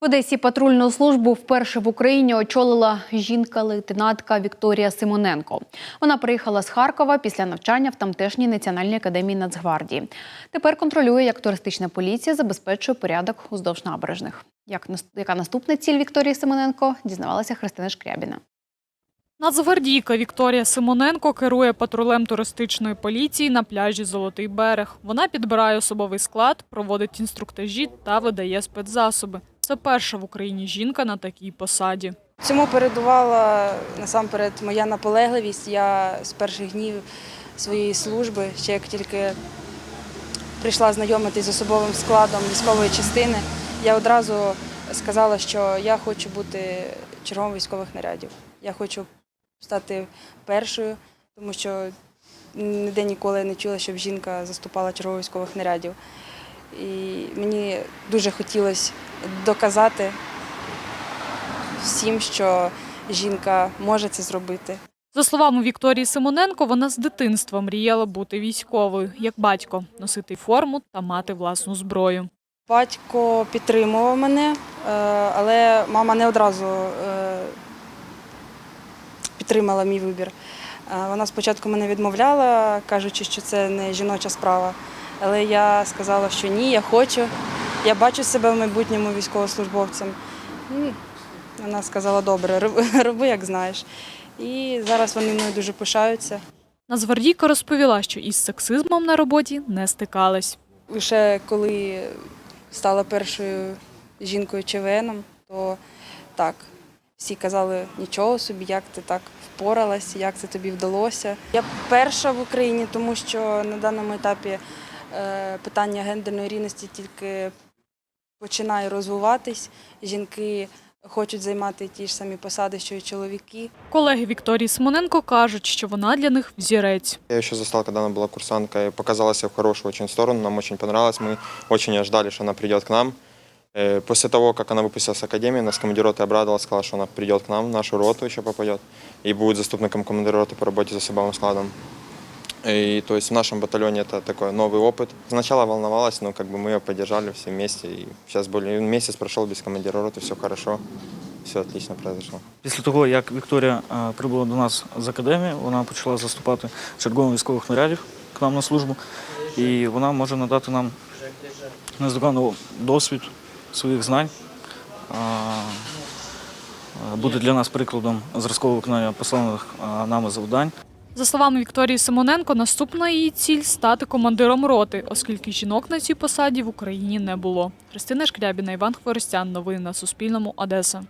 В Одесі патрульну службу вперше в Україні очолила жінка-лейтенантка Вікторія Симоненко. Вона приїхала з Харкова після навчання в тамтешній національній академії Нацгвардії. Тепер контролює, як туристична поліція забезпечує порядок уздовж набережних. Як яка наступна ціль Вікторії Симоненко, дізнавалася Христина Шкрябіна. Нацгвардійка Вікторія Симоненко керує патрулем туристичної поліції на пляжі Золотий берег. Вона підбирає особовий склад, проводить інструктажі та видає спецзасоби. Це перша в Україні жінка на такій посаді. Цьому передувала насамперед моя наполегливість. Я з перших днів своєї служби, ще як тільки прийшла знайомитись з особовим складом військової частини, я одразу сказала, що я хочу бути черговим військових нарядів. Я хочу стати першою, тому що ніде ніколи не чула, щоб жінка заступала чергових військових нарядів. І мені дуже хотілося доказати всім, що жінка може це зробити. За словами Вікторії Симоненко, вона з дитинства мріяла бути військовою, як батько, носити форму та мати власну зброю. Батько підтримував мене, е, але мама не одразу е, підтримала мій вибір. Е, Вона спочатку мене відмовляла, кажучи, що це не жіноча справа. Але я сказала, що ні, я хочу. Я бачу себе в майбутньому військовослужбовцем. Вона сказала, добре, роби, як знаєш. І зараз вони мною дуже пишаються. Нацгвардійка розповіла, що із сексизмом на роботі не стикалась. Лише коли стала першою жінкою ЧВНом, то так, всі казали, нічого собі, як ти так впоралась, як це тобі вдалося. Я перша в Україні, тому що на даному етапі питання гендерної рівності тільки починає розвиватись. Жінки хочуть займати ті ж самі посади, що й чоловіки. Колеги Вікторії Симоненко кажуть, що вона для них взірець. Я еще застал, когда она была курсанткой, показала себя в хорошую очень сторону, нам очень понравилось, мы очень ожидали, что она придет к нам. Э, После того, как она выпустилась с академии, нас командир роты обрадовала, сказала, что она придет к нам, в нашу роту еще попадет, и будет заступником командира роты по работе с особовым складом. И то есть в нашем батальоне это такой новый опыт. Сначала волновалась, но как бы мы ее поддержали все вместе, и сейчас более месяц прошел без командира роты, все хорошо, все отлично произошло. Після того, як Вікторія е, прибула до нас з академії, вона почала заступати черговим військових нарядів к нам на службу, і вона може надати нам нездоганний досвід своїх знань, е, е, буде для нас прикладом зразкового виконання посланих е, нами завдань. За словами Вікторії Симоненко, наступна її ціль стати командиром роти, оскільки жінок на цій посаді в Україні не було. Христина Шкрябіна, Іван Хворостян. Новини на Суспільному. Одеса.